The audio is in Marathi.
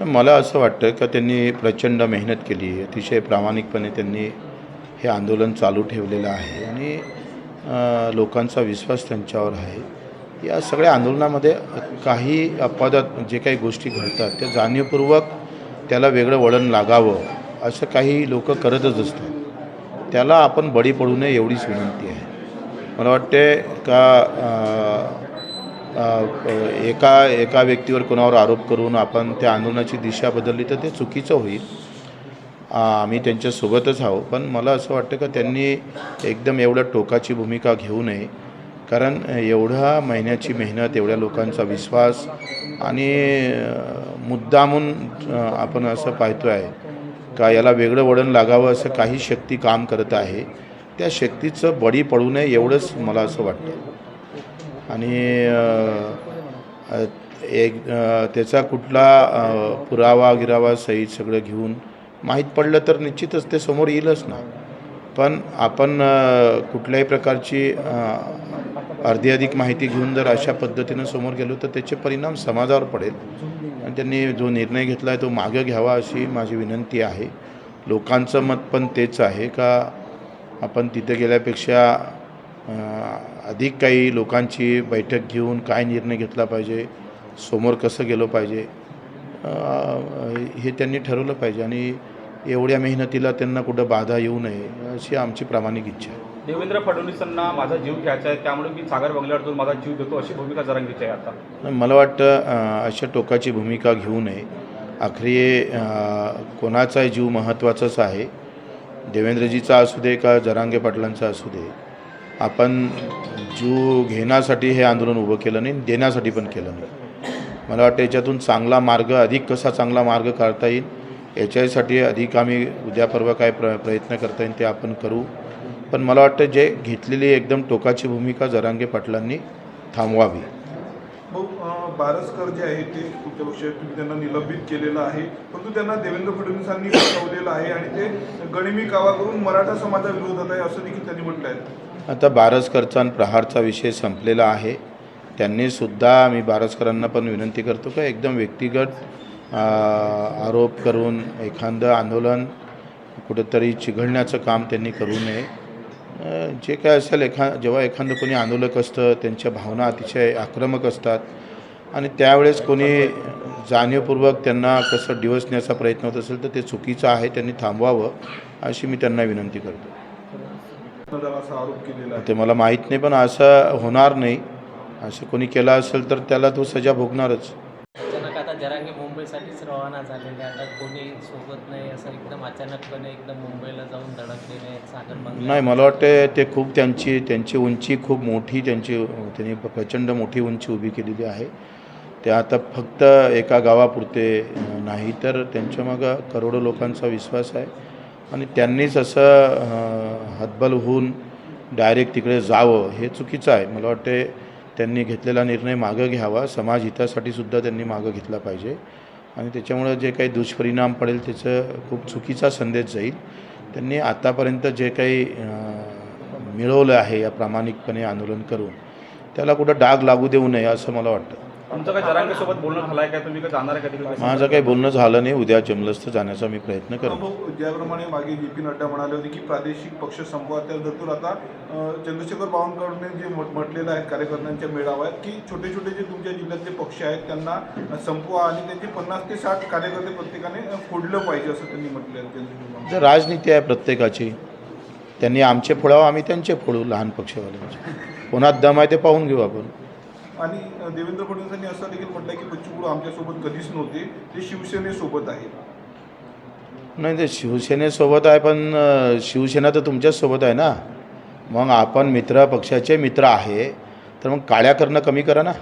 पण मला असं वाटतं का त्यांनी प्रचंड मेहनत केली अतिशय प्रामाणिकपणे त्यांनी हे आंदोलन चालू ठेवलेलं आहे आणि लोकांचा विश्वास त्यांच्यावर आहे. या सगळ्या आंदोलनामध्ये काही अपवादात जे काही गोष्टी घडतात त्या जाणीवपूर्वक त्याला वेगळं वळण लागावं असं काही लोक करतच असतात. त्याला आपण बळी पडू नये एवढीच विनंती आहे. मला वाटते का एका एका व्यक्तीवर कोणावर आरोप करून आपण त्या आंदोलनाची दिशा बदलली तर ते चुकीचं होईल. आम्ही त्यांच्यासोबतच आहो पण मला असं वाटतं का त्यांनी एकदम एवढं टोकाची भूमिका घेऊ नये. कारण एवढ्या महिन्याची मेहनत एवढ्या लोकांचा विश्वास आणि मुद्दामून आपण असं पाहतो आहे का याला वेगळं वळण लागावं असं काही शक्ती काम करत आहे. त्या शक्तीचं बळी पडू नये एवढंच मला असं वाटतं. आणि एक त्याचा कुठला पुरावा गिरावा सहित सगळं घेऊन माहीत पडलं तर निश्चितच ते समोर येईलच ना. पण आपण कुठल्याही प्रकारची अर्धी अधिक माहिती घेऊन जर अशा पद्धतीनं समोर गेलो तर त्याचे परिणाम समाजावर पडेल. आणि त्यांनी जो निर्णय घेतला आहे तो मागं घ्यावा अशी माझी विनंती आहे. लोकांचं मत पण तेच आहे का आपण तिथे गेल्यापेक्षा अधिक काही लोकांची बैठक घेऊन काय निर्णय घेतला पाहिजे समोर कसं गेलो पाहिजे हे त्यांनी ठरवलं पाहिजे आणि एवढ्या मेहनतीला त्यांना कुठं बाधा येऊ नये अशी आमची प्रामाणिक इच्छा आहे. देवेंद्र फडणवीसांना माझा जीव घ्यायचा आहे त्यामुळे मी सागर बंगल्यावर जाऊन माझा जीव देतो अशी भूमिका जरांगीची आहे आता. मला वाटतं अशा टोकाची भूमिका घेऊ नये. आखरी अ, कोणाचाही जीव महत्त्वाचाच आहे. देवेंद्रजीचा असू दे का जरांगे पाटलांचा असू दे आपण जीव घेण्यासाठी हे आंदोलन उभं केलं नाही देण्यासाठी पण केलं नाही. मला वाटतं याच्यातून चांगला मार्ग अधिक कसा चांगला मार्ग काढता येईल याच्यासाठी अधिक आम्ही उद्या परवा काय प्र प्रयत्न करता येईल ते आपण करू. पण मला वाटतं जे घेतलेली एकदम टोकाची भूमिका जरांगे पाटलांनी थांबवावी. हो, भाऊ बारसकर जे आहे ते तुमच्या पक्षात तुम्ही त्यांना निलंबित केलेलं आहे. परंतु त्यांना देवेंद्र फडणवीसांनी बसवलेलं आहे आणि ते गणिमी कावा करून मराठा समाजाविरोधात आहे असं देखील त्यांनी म्हटलं आहे. आता बारसकरचा आणि प्रहारचा विषय संपलेला आहे. त्यांनी सुद्धा मी बारसकरांना पण विनंती करतो का एकदम व्यक्तिगत आरोप करून एखादं आंदोलन कुठंतरी चिघळण्याचं काम त्यांनी करू नये. जे काय असेल एखा जेव्हा एखादं कोणी आंदोलक असतं त्यांच्या भावना अतिशय आक्रमक असतात. आणि त्यावेळेस कोणी जाणीवपूर्वक त्यांना कसं डिवसण्याचा प्रयत्न होत असेल तर ते चुकीचं आहे त्यांनी थांबवावं अशी मी त्यांना विनंती करतो. ते मला माहीत नाही पण असं होणार नाही. असं कोणी केलं असेल तर त्याला तो सजा भोगणारच. जरांगे मुंबईसाठीच रवाना झालेले आता कोणी सोबत नाही असं एकदम अचानकपणे एकदम मुंबईला जाऊन धडकलेले सागर नाही मला वाटतं ते खूप त्यांची त्यांची उंची खूप मोठी त्यांची त्यांनी प्रचंड मोठी उंची उभी केलेली आहे. ते आता फक्त एका गावापुरते नाही तर त्यांच्यामागं करोडो लोकांचा विश्वास आहे. आणि त्यांनीच असं हतबल होऊन डायरेक्ट तिकडे जावं हे चुकीचं आहे. मला वाटते त्यांनी घेतलेला निर्णय मागं घ्यावा. समाज हितासाठी सुद्धा त्यांनी मागं घेतला पाहिजे. आणि त्याच्यामुळं जे काही दुष्परिणाम पडेल त्याचं खूप चुकीचा संदेश जाईल. त्यांनी आतापर्यंत जे काही मिळवलं आहे या प्रामाणिकपणे आंदोलन करून त्याला कुठं डाग लागू देऊ नये असं मला वाटतं. तुमचं काय जरांगेसोबत बोलणं झालं आहे काय तुम्ही काय जाणार आहे माझं काही बोलणं झालं नाही. उद्या जमलंच तर जाण्याचा मी प्रयत्न करेन. भाऊ ज्याप्रमाणे मागे जे पी नड्डा म्हणाले होते की प्रादेशिक पक्ष संपवा त्या धर्तूर आता अं, चंद्रशेखर बावनकुळेने जे म्हट- म्हटलेलं आहे कार्यकर्त्यांच्या मेळाव्यात की छोटे छोटे जे तुमच्या जिल्ह्यातले पक्ष आहेत त्यांना अं, संपवा आणि त्यांचे पन्नास ते साठ कार्यकर्ते प्रत्येकाने अं, फोडलं पाहिजे असं त्यांनी म्हटलं आहे चंद्रशेखर बावनकुळे. जर राजनीती आहे प्रत्येकाची. त्यांनी आमचे फोडावं आम्ही त्यांचे फोडू लहान पक्षवाल्यांचे कोणात दम आहे ते पाहून घेऊ आपण. आणि देवेंद्र फडणवीसांनी असं देखील म्हटलं की बच्चू कडू आमच्यासोबत कधीच नव्हते ते शिवसेनेसोबत आहे. नाही ते शिवसेनेसोबत आहे पण शिवसेना तर तुमच्याचसोबत आहे ना? मग आपण मित्र पक्षाचे मित्र आहे तर मग काळ्या करणं कमी करा ना.